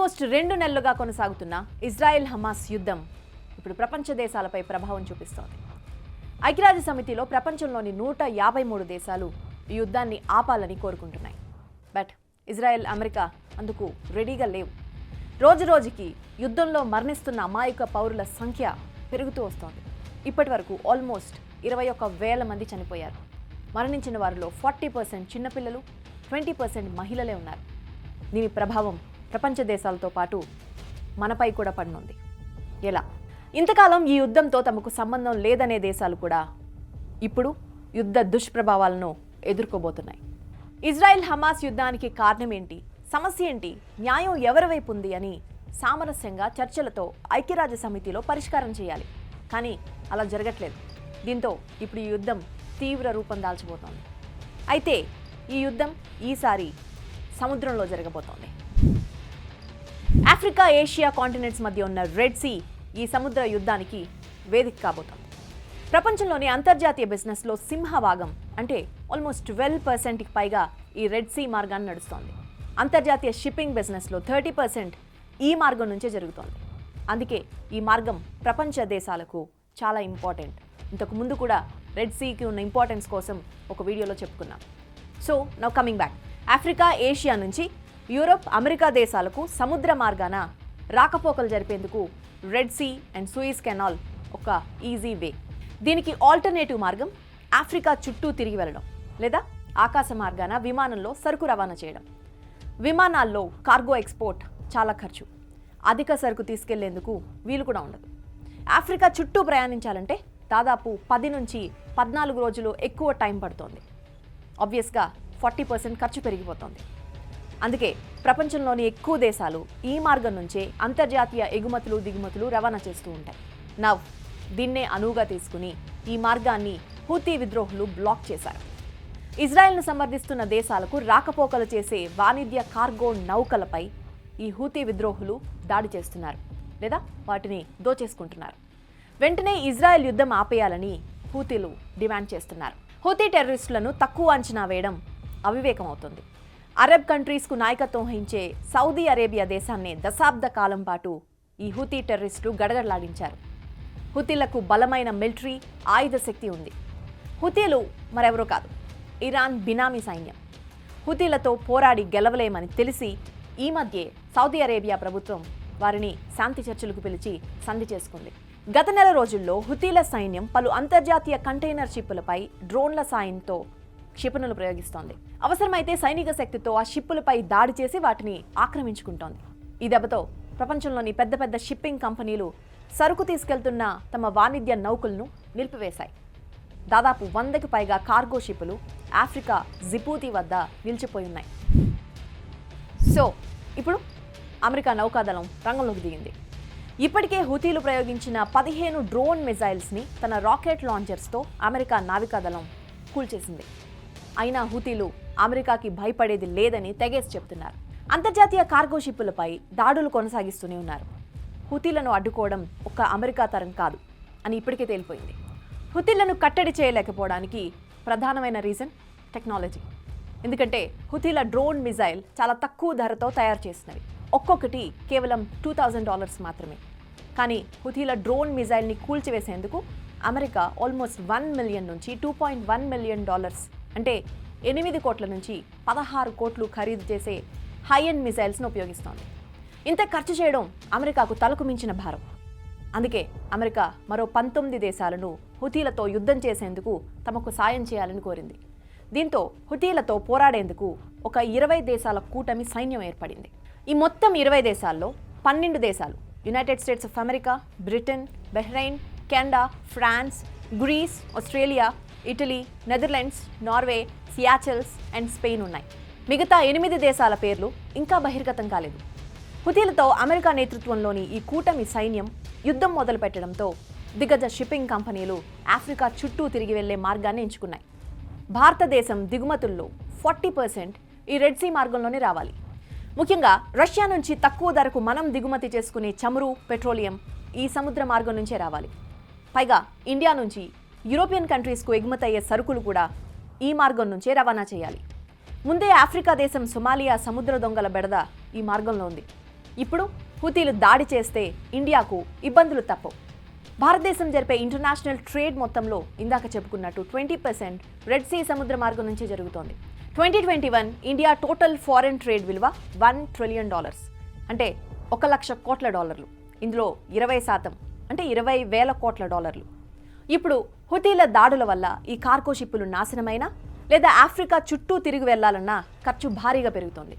Almost రెండు నెలలుగా కొనసాగుతున్న ఇజ్రాయెల్ హమాస్ యుద్ధం ఇప్పుడు ప్రపంచ దేశాలపై ప్రభావం చూపిస్తోంది. ఐక్యరాజ్య సమితిలో ప్రపంచంలోని నూట యాభై మూడు దేశాలు ఈ యుద్ధాన్ని ఆపాలని కోరుకుంటున్నాయి. బట్ ఇజ్రాయెల్ అమెరికా అందుకు రెడీగా లేవు. రోజు రోజుకి యుద్ధంలో మరణిస్తున్న అమాయక పౌరుల సంఖ్య పెరుగుతూ వస్తోంది. ఇప్పటి వరకు ఆల్మోస్ట్ ఇరవై ఒక్క వేల మంది చనిపోయారు. మరణించిన వారిలో ఫార్టీ పర్సెంట్ చిన్నపిల్లలు ట్వంటీ పర్సెంట్ మహిళలే ఉన్నారు. దీని ప్రభావం ప్రపంచ దేశాలతో పాటు మనపై కూడా పడనుంది ఎలా? ఇంతకాలం ఈ యుద్ధంతో తమకు సంబంధం లేదనే దేశాలు కూడా ఇప్పుడు యుద్ధ దుష్ప్రభావాలను ఎదుర్కోబోతున్నాయి. ఇజ్రాయెల్ హమాస్ యుద్ధానికి కారణం ఏంటి? సమస్య ఏంటి? న్యాయం ఎవరి వైపు ఉంది అని సామరస్యంగా చర్చలతో ఐక్యరాజ్య సమితిలో పరిష్కారం చేయాలి. కానీ అలా జరగట్లేదు. దీంతో ఇప్పుడు ఈ యుద్ధం తీవ్ర రూపం దాల్చబోతోంది. అయితే ఈ యుద్ధం ఈసారి సముద్రంలో జరగబోతోంది. ఆఫ్రికా ఏషియా కాంటినెంట్స్ మధ్య ఉన్న రెడ్ సీ ఈ సముద్ర యుద్ధానికి వేదిక కాబోతోంది. ప్రపంచంలోని అంతర్జాతీయ బిజినెస్లో సింహభాగం అంటే ఆల్మోస్ట్ ట్వెల్వ్ పర్సెంట్కి పైగా ఈ రెడ్ సీ మార్గాన్ని నడుస్తోంది. అంతర్జాతీయ షిప్పింగ్ బిజినెస్లో థర్టీ పర్సెంట్ ఈ మార్గం నుంచే జరుగుతోంది. అందుకే ఈ మార్గం ప్రపంచ దేశాలకు చాలా ఇంపార్టెంట్. ఇంతకు ముందు కూడా రెడ్ సీకి ఉన్న ఇంపార్టెన్స్ కోసం ఒక వీడియోలో చెప్పుకున్నాం. So now coming back. Africa Asia నుంచి యూరోప్ అమెరికా దేశాలకు సముద్ర మార్గాన రాకపోకలు జరిపేందుకు red sea and Suez canal ఒక ఈజీ వే. దీనికి ఆల్టర్నేటివ్ మార్గం ఆఫ్రికా చుట్టూ తిరిగి వెళ్ళడం లేదా ఆకాశ మార్గాన విమానంలో సరుకు రవాణా చేయడం. విమానాల్లో కార్గో ఎక్స్పోర్ట్ చాలా ఖర్చు. అధిక సరుకు తీసుకెళ్ళేందుకు వీలు కూడా ఉండదు. ఆఫ్రికా చుట్టూ ప్రయాణించాలంటే దాదాపు పది నుంచి పద్నాలుగు రోజులు ఎక్కువ టైం పడుతోంది. ఆబ్వియస్గా ఫార్టీ పర్సెంట్ ఖర్చు పెరిగిపోతుంది. అందుకే ప్రపంచంలోని ఎక్కువ దేశాలు ఈ మార్గం నుంచే అంతర్జాతీయ ఎగుమతులు దిగుమతులు రవాణా చేస్తూ ఉంటాయి. నవ్ దీన్నే అనువుగా తీసుకుని ఈ మార్గాన్ని హూతీ విద్రోహులు బ్లాక్ చేశారు. ఇజ్రాయెల్ను సమర్థిస్తున్న దేశాలకు రాకపోకలు చేసే వాణిజ్య కార్గో నౌకలపై ఈ హూతీ విద్రోహులు దాడి చేస్తున్నారు లేదా వాటిని దోచేసుకుంటున్నారు. వెంటనే ఇజ్రాయెల్ యుద్ధం ఆపేయాలని హూతీలు డిమాండ్ చేస్తున్నారు. హూతీ టెర్రరిస్టులను తక్కువ అంచనా వేయడం అవివేకమవుతుంది. అరబ్ కంట్రీస్కు నాయకత్వం వహించే సౌదీ అరేబియా దేశాన్ని దశాబ్ద కాలం పాటు ఈ హుతీ టెర్రరిస్టులు గడగడలాడించారు. హుతీలకు బలమైన మిలిటరీ ఆయుధ శక్తి ఉంది. హుతీలు మరెవరో కాదు ఇరాన్ బినామీ సైన్యం. హుతీలతో పోరాడి గెలవలేమని తెలిసి ఈ మధ్యే సౌదీ అరేబియా ప్రభుత్వం వారిని శాంతి చర్చలకు పిలిచి సంధి చేసుకుంది. గత నెల రోజుల్లో హుతీల సైన్యం పలు అంతర్జాతీయ కంటైనర్ షిప్పులపై డ్రోన్ల సాయంతో క్షిపణులు ప్రయోగిస్తోంది. అవసరమైతే సైనిక శక్తితో ఆ షిప్పులపై దాడి చేసి వాటిని ఆక్రమించుకుంటోంది. ఈ దెబ్బతో ప్రపంచంలోని పెద్ద పెద్ద షిప్పింగ్ కంపెనీలు సరుకు తీసుకెళ్తున్న తమ వాణిజ్య నౌకలను నిలిపివేశాయి. దాదాపు వందకి పైగా కార్గో షిప్పులు ఆఫ్రికా జిబూతి వద్ద నిలిచిపోయి ఉన్నాయి సో ఇప్పుడు అమెరికా నౌకాదళం రంగంలోకి దిగింది. ఇప్పటికే హుతీలు ప్రయోగించిన పదిహేను డ్రోన్ మిజైల్స్ని తన రాకెట్ లాంచర్స్తో అమెరికా నావికాదళం కూల్చేసింది. అయినా హుతీలు అమెరికాకి భయపడేది లేదని తెగేసి చెప్తున్నారు. అంతర్జాతీయ కార్గో షిప్పులపై దాడులు కొనసాగిస్తూనే ఉన్నారు. హుతీలను అడ్డుకోవడం ఒక్క అమెరికా తరం కాదు అని ఇప్పటికే తేలిపోయింది. హుతీలను కట్టడి చేయలేకపోవడానికి ప్రధానమైన రీజన్ టెక్నాలజీ. ఎందుకంటే హుతీల డ్రోన్ మిజైల్ చాలా తక్కువ ధరతో తయారు చేసినవి. ఒక్కొక్కటి కేవలం టూ థౌజండ్ డాలర్స్ మాత్రమే. కానీ హుతీల డ్రోన్ మిజైల్ని కూల్చివేసేందుకు అమెరికా ఆల్మోస్ట్ వన్ మిలియన్ నుంచి two point one million dollars అంటే ఎనిమిది కోట్ల నుంచి పదహారు కోట్లు ఖరీదు చేసే హై మిసైల్స్ను ఉపయోగిస్తోంది. ఇంత ఖర్చు చేయడం అమెరికాకు తలకు మించిన భారం. అందుకే అమెరికా మరో పంతొమ్మిది దేశాలను హుతీలతో యుద్ధం చేసేందుకు తమకు సాయం చేయాలని కోరింది. దీంతో హుతీలతో పోరాడేందుకు ఒక ఇరవై దేశాల కూటమి సైన్యం ఏర్పడింది. ఈ మొత్తం ఇరవై దేశాల్లో పన్నెండు దేశాలు United States of America Britain Bahrain Canada France Greece Australia Italy Netherlands Norway Seychelles and Spain ఉన్నాయి. మిగతా ఎనిమిది దేశాల పేర్లు ఇంకా బహిర్గతం కాలేదు. హుతీలతో అమెరికా నేతృత్వంలోని ఈ కూటమి సైన్యం యుద్ధం మొదలుపెట్టడంతో దిగ్గజ షిప్పింగ్ కంపెనీలు ఆఫ్రికా చుట్టూ తిరిగి వెళ్ళే మార్గాన్ని ఎంచుకున్నాయి. భారతదేశం దిగుమతుల్లో ఫార్టీ పర్సెంట్ ఈ రెడ్ సీ మార్గంలోనే రావాలి. ముఖ్యంగా రష్యా నుంచి తక్కువ ధరకు మనం దిగుమతి చేసుకునే చమురు పెట్రోలియం ఈ సముద్ర మార్గం నుంచే రావాలి. పైగా ఇండియా నుంచి యూరోపియన్ కంట్రీస్కు ఎగుమతయ్యే సరుకులు కూడా ఈ మార్గం నుంచే రవాణా చేయాలి. ముందే ఆఫ్రికా దేశం సొమాలియా సముద్ర దొంగల బెడద ఈ మార్గంలో ఉంది. ఇప్పుడు హుతీలు దాడి చేస్తే ఇండియాకు ఇబ్బందులు తప్పవు. భారతదేశం జరిపే ఇంటర్నేషనల్ ట్రేడ్ మొత్తంలో ఇందాక చెప్పుకున్నట్టు ట్వంటీ పర్సెంట్ రెడ్ సీ సముద్ర మార్గం నుంచే జరుగుతోంది. Twenty twenty one India total foreign trade విలువ వన్ ట్రిలియన్ డాలర్స్. అంటే ఒక లక్ష కోట్ల డాలర్లు. ఇందులో ఇరవై శాతం అంటే ఇరవై వేల కోట్ల డాలర్లు. ఇప్పుడు హుతీల దాడుల వల్ల ఈ కార్గో షిప్పులు నాశనమైనా లేదా ఆఫ్రికా చుట్టూ తిరిగి వెళ్ళాలన్నా ఖర్చు భారీగా పెరుగుతోంది.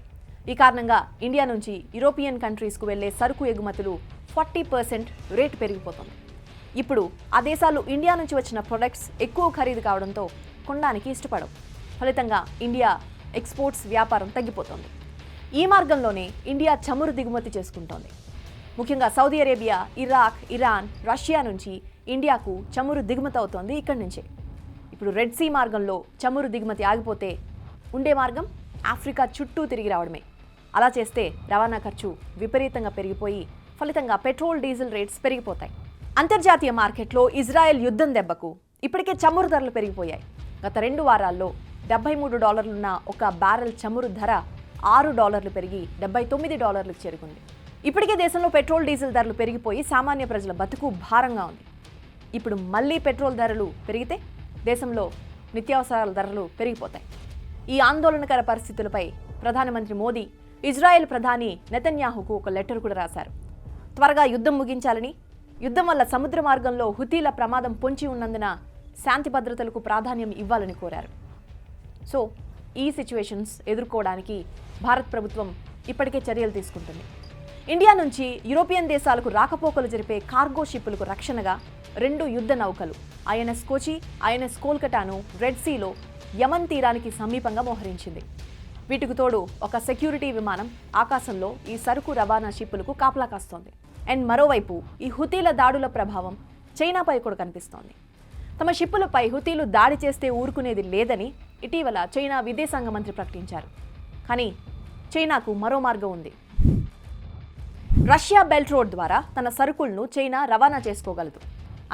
ఈ కారణంగా ఇండియా నుంచి యూరోపియన్ కంట్రీస్కు వెళ్ళే సరుకు ఎగుమతులు ఫార్టీ పర్సెంట్ రేటు పెరిగిపోతుంది. ఇప్పుడు ఆ దేశాలు ఇండియా నుంచి వచ్చిన ప్రొడక్ట్స్ ఎక్కువ ఖరీదు కావడంతో కొనడానికి ఇష్టపడవు. ఫలితంగా ఇండియా ఎక్స్పోర్ట్స్ వ్యాపారం తగ్గిపోతుంది. ఈ మార్గంలోనే ఇండియా చమురు దిగుమతి చేసుకుంటోంది. ముఖ్యంగా Saudi Arabia Iraq Iran Russia నుంచి ఇండియాకు చమురు దిగుమతి అవుతోంది ఇక్కడి నుంచే. ఇప్పుడు రెడ్ సీ మార్గంలో చమురు దిగుమతి ఆగిపోతే ఉండే మార్గం ఆఫ్రికా చుట్టూ తిరిగి రావడమే. అలా చేస్తే రవాణా ఖర్చు విపరీతంగా పెరిగిపోయి ఫలితంగా పెట్రోల్ డీజిల్ రేట్స్ పెరిగిపోతాయి. అంతర్జాతీయ మార్కెట్లో ఇజ్రాయెల్ యుద్ధం దెబ్బకు ఇప్పటికే చమురు ధరలు పెరిగిపోయాయి. గత రెండు వారాల్లో డెబ్బై మూడు డాలర్లున్న ఒక బ్యారెల్ చమురు ధర ఆరు డాలర్లు పెరిగి డెబ్బై తొమ్మిది డాలర్లకు చేరుకుంది. ఇప్పటికే దేశంలో పెట్రోల్ డీజిల్ ధరలు పెరిగిపోయి సామాన్య ప్రజల బతుకు భారంగా ఉంది. ఇప్పుడు మళ్ళీ పెట్రోల్ ధరలు పెరిగితే దేశంలో నిత్యావసరాల ధరలు పెరిగిపోతాయి. ఈ ఆందోళనకర పరిస్థితులపై ప్రధానమంత్రి మోదీ ఇజ్రాయెల్ ప్రధాని నెతన్యాహుకు ఒక లెటర్ కూడా రాశారు. త్వరగా యుద్ధం ముగించాలని యుద్ధం వల్ల సముద్ర మార్గంలో హుతీల ప్రమాదం పొంచి ఉన్నందున శాంతి భద్రతలకు ప్రాధాన్యం ఇవ్వాలని కోరారు. సో ఈ సిచ్యువేషన్స్ ఎదుర్కోవడానికి భారత్ ప్రభుత్వం ఇప్పటికే చర్యలు తీసుకుంటుంది. ఇండియా నుంచి యూరోపియన్ దేశాలకు రాకపోకలు జరిపే కార్గో షిప్పులకు రక్షణగా రెండు యుద్ధ నౌకలు ఐఎన్ఎస్ కోచి ఐఎన్ఎస్ కోల్కటాను రెడ్ సీలో యమన్ తీరానికి సమీపంగా మోహరించింది. వీటికి తోడు ఒక సెక్యూరిటీ విమానం ఆకాశంలో ఈ సరుకు రవాణా షిప్పులకు కాపలా కాస్తోంది. అండ్ మరోవైపు ఈ హుతీల దాడుల ప్రభావం చైనాపై కూడా కనిపిస్తోంది. తమ షిప్పులపై హుతీలు దాడి చేస్తే ఊరుకునేది లేదని ఇటీవల చైనా విదేశాంగ మంత్రి ప్రకటించారు. కానీ చైనాకు మరో మార్గం ఉంది. రష్యా బెల్ట్ రోడ్ ద్వారా తన సరుకులను చైనా రవాణా చేసుకోగలదు.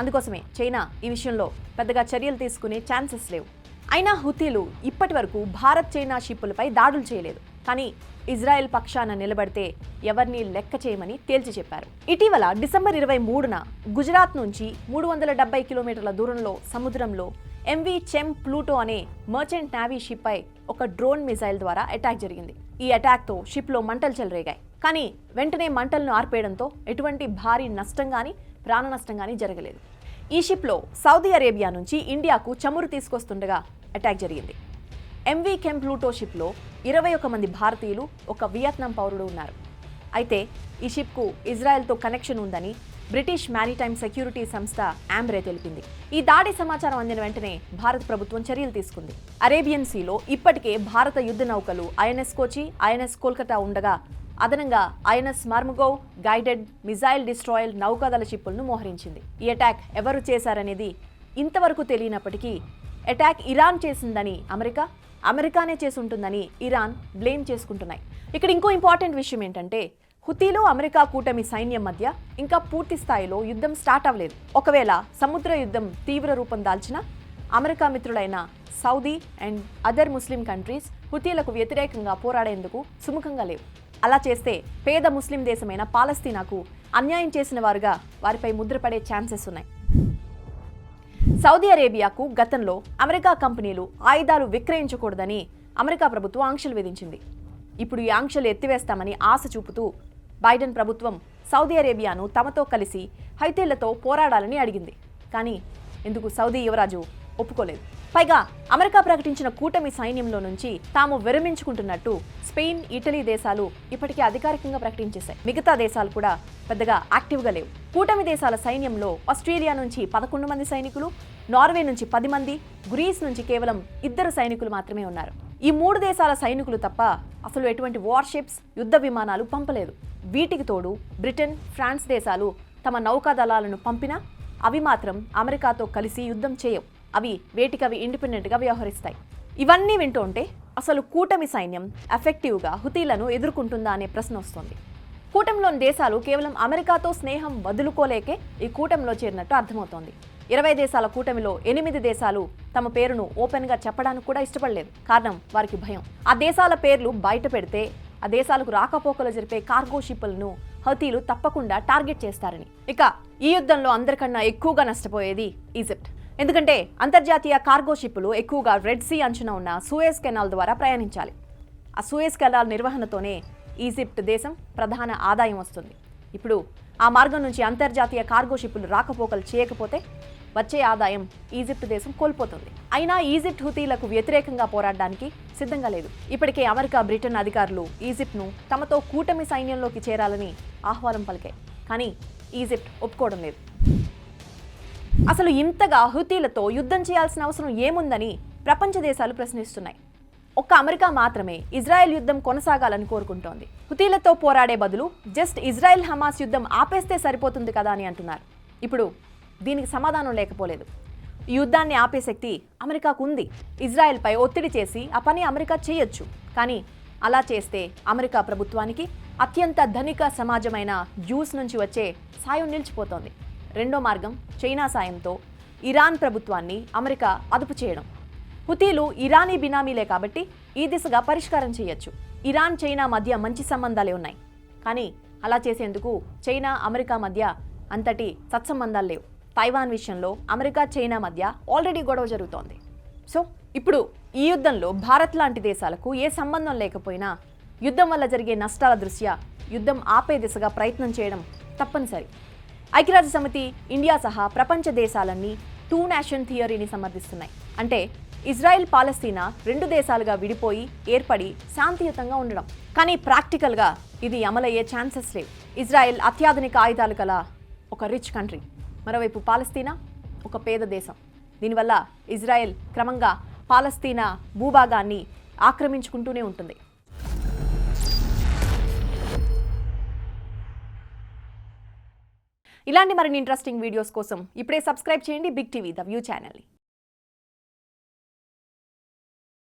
అందుకోసమే చైనా ఈ విషయంలో పెద్దగా చర్యలు తీసుకునే ఛాన్సెస్ లేవు. అయినా హుతీలు ఇప్పటి వరకు భారత్ చైనా షిప్పులపై దాడులు చేయలేదు. కానీ ఇజ్రాయెల్ పక్షాన నిలబడితే ఎవరిని లెక్క చేయమని తేల్చి చెప్పారు. ఇటీవల డిసెంబర్ ఇరవై మూడున గుజరాత్ నుంచి మూడు వందల డెబ్బై కిలోమీటర్ల దూరంలో సముద్రంలో ఎంవి చెమ్ ప్లూటో అనే మర్చెంట్ నావీ షిప్పై ఒక డ్రోన్ మిసైల్ ద్వారా అటాక్ జరిగింది. ఈ అటాక్తో షిప్లో మంటలు చెలరేగాయి. కానీ వెంటనే మంటలను ఆర్పేయడంతో ఎటువంటి భారీ నష్టం కానీ ప్రాణ నష్టం కానీ జరగలేదు. ఈ షిప్లో సౌదీ అరేబియా నుంచి ఇండియాకు చమురు తీసుకొస్తుండగా అటాక్ జరిగింది. ఎంవీ కెమ్ ప్లూటో షిప్లో ఇరవై ఒక మంది భారతీయులు ఒక వియత్నాం పౌరుడు ఉన్నారు. అయితే ఈ షిప్కు ఇజ్రాయెల్తో కనెక్షన్ ఉందని బ్రిటిష్ మ్యారిటైమ్ సెక్యూరిటీ సంస్థ ఆంబ్రే తెలిపింది. ఈ దాడి సమాచారం అందిన వెంటనే భారత ప్రభుత్వం చర్యలు తీసుకుంది. అరేబియన్ సీలో ఇప్పటికే భారత యుద్ధ నౌకలు ఐఎన్ఎస్ కోచి ఐఎన్ఎస్ కోల్కతా ఉండగా అదనంగా INS Marmagao guided missile destroyer నౌకాదళ షిప్పులను మోహరించింది. ఈ అటాక్ ఎవరు చేశారనేది ఇంతవరకు తెలియనప్పటికీ అటాక్ ఇరాన్ చేసిందని అమెరికా అమెరికానే చేసి ఉంటుందని ఇరాన్ బ్లేమ్ చేసుకుంటున్నాయి. ఇక్కడ ఇంకో ఇంపార్టెంట్ విషయం ఏంటంటే హుతీలో అమెరికా కూటమి సైన్యం మధ్య ఇంకా పూర్తి స్థాయిలో యుద్ధం స్టార్ట్ అవ్వలేదు. ఒకవేళ సముద్ర యుద్ధం తీవ్ర రూపం దాల్చిన America మిత్రులైన Saudi and other Muslim countries హుతీలకు వ్యతిరేకంగా పోరాడేందుకు సుముఖంగా లేవు. అలా చేస్తే పేద ముస్లిం దేశమైన పాలస్తీనాకు అన్యాయం చేసిన వారుగా వారిపై ముద్రపడే ఛాన్సెస్ ఉన్నాయి. సౌదీ అరేబియాకు గతంలో అమెరికా కంపెనీలు ఆయుధాలు విక్రయించకూడదని అమెరికా ప్రభుత్వం ఆంక్షలు విధించింది. ఇప్పుడు ఈ ఆంక్షలు ఎత్తివేస్తామని ఆశ చూపుతూ బైడెన్ ప్రభుత్వం సౌదీ అరేబియాను తమతో కలిసి హైతీళ్ళతో పోరాడాలని అడిగింది. కానీ ఎందుకు సౌదీ యువరాజు ఒప్పుకోలేదు. పైగా అమెరికా ప్రకటించిన కూటమి సైన్యంలో నుంచి తాము విరమించుకుంటున్నట్టు స్పెయిన్ ఇటలీ దేశాలు ఇప్పటికే అధికారికంగా ప్రకటించేశాయి. మిగతా దేశాలు కూడా పెద్దగా యాక్టివ్గా లేవు. కూటమి దేశాల సైన్యంలో ఆస్ట్రేలియా నుంచి పదకొండు మంది సైనికులు నార్వే నుంచి పది మంది గ్రీస్ నుంచి కేవలం ఇద్దరు సైనికులు మాత్రమే ఉన్నారు. ఈ మూడు దేశాల సైనికులు తప్ప అసలు ఎటువంటి వార్షిప్స్ యుద్ధ విమానాలు పంపలేదు. వీటికి తోడు బ్రిటన్ ఫ్రాన్స్ దేశాలు తమ నౌకాదళాలను పంపినా అవి మాత్రం అమెరికాతో కలిసి యుద్ధం చేయవు. అవి వేటికవి ఇండిపెండెంట్గా వ్యవహరిస్తాయి. ఇవన్నీ వింటుంటే అసలు కూటమి సైన్యం ఎఫెక్టివ్గా హుతీలను ఎదుర్కొంటుందా అనే ప్రశ్న వస్తుంది. కూటమిలోని దేశాలు కేవలం అమెరికాతో స్నేహం వదులుకోలేకే ఈ కూటమిలో చేరినట్టు అర్థమవుతోంది. ఇరవై దేశాల కూటమిలో ఎనిమిది దేశాలు తమ పేరును ఓపెన్గా చెప్పడానికి కూడా ఇష్టపడలేదు. కారణం వారికి భయం. ఆ దేశాల పేర్లు బయట పెడితే ఆ దేశాలకు రాకపోకలు జరిపే కార్గో షిప్పులను హతీలు తప్పకుండా టార్గెట్ చేస్తారని. ఇక ఈ యుద్ధంలో అందరికన్నా ఎక్కువగా నష్టపోయేది ఈజిప్ట్. ఎందుకంటే అంతర్జాతీయ కార్గో షిప్పులు ఎక్కువగా రెడ్ సీ అంచున ఉన్న సూయస్ కెనాల్ ద్వారా ప్రయాణించాలి. ఆ సూయస్ కెనాల్ నిర్వహణతోనే ఈజిప్ట్ దేశం ప్రధాన ఆదాయం వస్తుంది. ఇప్పుడు ఆ మార్గం నుంచి అంతర్జాతీయ కార్గో షిప్పులు రాకపోకలు చేయకపోతే వచ్చే ఆదాయం ఈజిప్ట్ దేశం కోల్పోతుంది. అయినా ఈజిప్ట్ హుతీలకు వ్యతిరేకంగా పోరాడడానికి సిద్ధంగా లేదు. ఇప్పటికే అమెరికా బ్రిటన్ అధికారులు ఈజిప్ట్ను తమతో కూటమి సైన్యంలోకి చేరాలని ఆహ్వానం పలికాయి. కానీ ఈజిప్ట్ ఒప్పుకోవడం లేదు. అసలు ఇంతగా హుతీలతో యుద్ధం చేయాల్సిన అవసరం ఏముందని ప్రపంచ దేశాలు ప్రశ్నిస్తున్నాయి. ఒక్క అమెరికా మాత్రమే ఇజ్రాయెల్ యుద్ధం కొనసాగాలని కోరుకుంటోంది. హుతీలతో పోరాడే బదులు జస్ట్ ఇజ్రాయెల్ హమాస్ యుద్ధం ఆపేస్తే సరిపోతుంది కదా అని అంటున్నారు. ఇప్పుడు దీనికి సమాధానం లేకపోలేదు. ఈ యుద్ధాన్ని ఆపే శక్తి అమెరికాకు ఉంది ఇజ్రాయెల్పై ఒత్తిడి చేసి ఆ పని అమెరికా చేయొచ్చు. కానీ అలా చేస్తే అమెరికా ప్రభుత్వానికి అత్యంత ధనిక సమాజమైన జ్యూస్ నుంచి వచ్చే సాయం నిలిచిపోతోంది. రెండో మార్గం చైనా సాయంతో ఇరాన్ ప్రభుత్వాన్ని అమెరికా అదుపు చేయడం. హుతీలు ఇరానీ బినామీలే కాబట్టి ఈ దిశగా పరిష్కారం చేయొచ్చు. ఇరాన్ చైనా మధ్య మంచి సంబంధాలే ఉన్నాయి. కానీ అలా చేసేందుకు చైనా అమెరికా మధ్య అంతటి సత్సంబంధాలు లేవు. తైవాన్ విషయంలో అమెరికా చైనా మధ్య ఆల్రెడీ గొడవ జరుగుతోంది. సో ఇప్పుడు ఈ యుద్ధంలో భారత్ లాంటి దేశాలకు ఏ సంబంధం లేకపోయినా యుద్ధం వల్ల జరిగే నష్టాల దృష్ట్యా యుద్ధం ఆపే దిశగా ప్రయత్నం చేయడం తప్పనిసరి. ఐక్యరాజ్య సమితి ఇండియా సహా ప్రపంచ దేశాలన్నీ టూ నేషన్ థియరీని సమర్థిస్తున్నాయి. అంటే ఇజ్రాయెల్ పాలస్తీనా రెండు దేశాలుగా విడిపోయి ఏర్పడి శాంతియుతంగా ఉండడం. కానీ ప్రాక్టికల్గా ఇది అమలయ్యే ఛాన్సెస్ లేవు. ఇజ్రాయెల్ అత్యాధునిక ఆయుధాలు గల ఒక రిచ్ కంట్రీ. మరోవైపు పాలస్తీనా ఒక పేద దేశం. దీనివల్ల ఇజ్రాయెల్ క్రమంగా పాలస్తీనా భూభాగాన్ని ఆక్రమించుకుంటూనే ఉంటుంది. ఇలాంటి మరిన్ని ఇంట్రెస్టింగ్ వీడియోస్ కోసం ఇప్పుడే సబ్స్క్రైబ్ చేయండి బిగ్ టీవీ ద వ్యూ ఛానల్ని